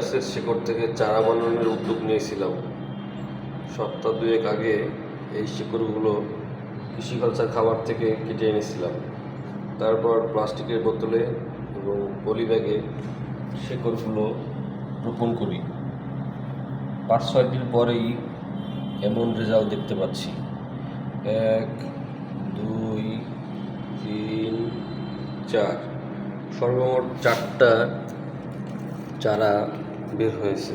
গাছের শেকড় থেকে চারা বানানোর উদ্যোগ নিয়েছিলাম। সপ্তাহ দুয়েক আগে এই শেকড়গুলো কৃষিকালচার খাবার থেকে কেটে এনেছিলাম। তারপর প্লাস্টিকের বোতলে এবং পলি ব্যাগে শিকড়গুলো রোপণ করি। পাঁচ ছয় দিন পরেই এমন রেজাল্ট দেখতে পাচ্ছি। এক, দুই, তিন, চার। সর্বমোট চারটা চারা বের হয়েছে।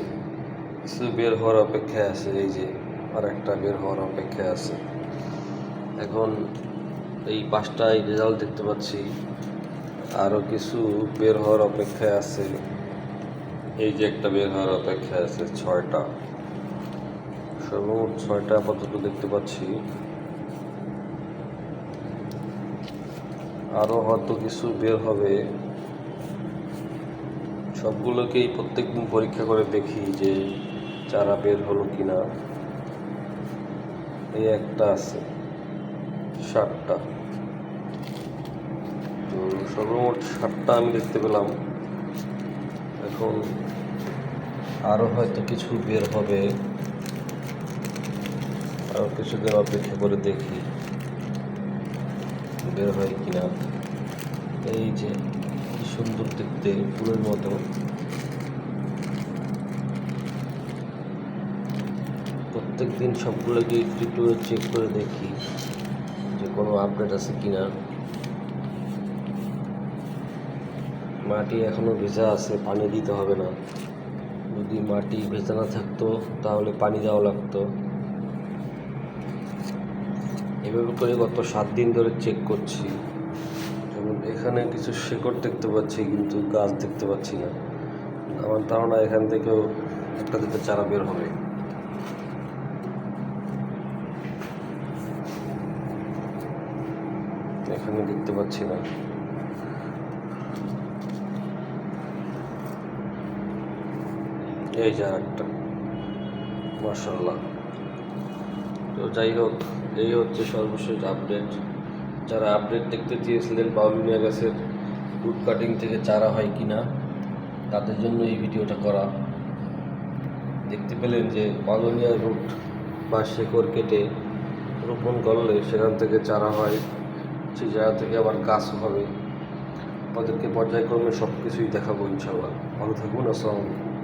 কিছু বের হওয়ার অপেক্ষায় আছে, এই যে আর একটা বের হওয়ার অপেক্ষায় আছে। এখন এই পাঁচটায় রেজাল্ট দেখতে পাচ্ছি আরও কিছু বের হওয়ার অপেক্ষায় আছে। এই যে একটা বের হওয়ার অপেক্ষায় আছে, ছয়টা। সর্বমোট ছয়টা আপাতত দেখতে পাচ্ছি। আরও হয়তো কিছু বের হবে। সবগুলোকেই প্রত্যেকদিন পরীক্ষা করে দেখি যে চারা বের হলো কি না এই একটা আছে ষাটটা তো সর্বমোট ষাটটা আমি দেখতে পেলাম। এখন আরও হয়তো কিছু বের হবে। আরও কিছুদিন অপেক্ষা করে দেখি, বের হয় কিনা। এই যে সুন্দর দেখতে ফুলের মতো। প্রত্যেক দিন সবগুলোকে একটু একটু চেক করে দেখি যে কোনো আপডেট আছে কিনা। মাটি এখনও ভেজা আছে, পানি দিতে হবে না। যদি মাটি ভেজা না থাকতো, তাহলে পানি দেওয়া লাগতো। এভাবে করে গত সাত দিন ধরে চেক করছি। যেমন এখানে কিছু শেকড় দেখতে পাচ্ছি, কিন্তু গাছ দেখতে পাচ্ছি না। আমার ধারণা এখান থেকেও একটা দুটো চারা বের হবে। এখানে দেখতে পাচ্ছি না। এই যা একটা। মার্শাল্লাহ তো যাই হোক, এই হচ্ছে সর্বশেষ আপডেট যারা আপডেট দেখতে চেয়েছিলেন বাউলিনিয়া গাছের রুট কাটিং থেকে চারা হয় কি না তাদের জন্য এই ভিডিওটা করা। দেখতে পেলেন যে বাউলিনিয়া রুট বা শেকড় কেটে রোপণ করলে সেখান থেকে চারা হয়, সেই জায়গা থেকে আবার গাছ হবে। আমাদেরকে পর্যায়ক্রমে সব কিছুই দেখাবো ইনশাল্লাহ ভালো থাকুন, আসসালামু আলাইকুম।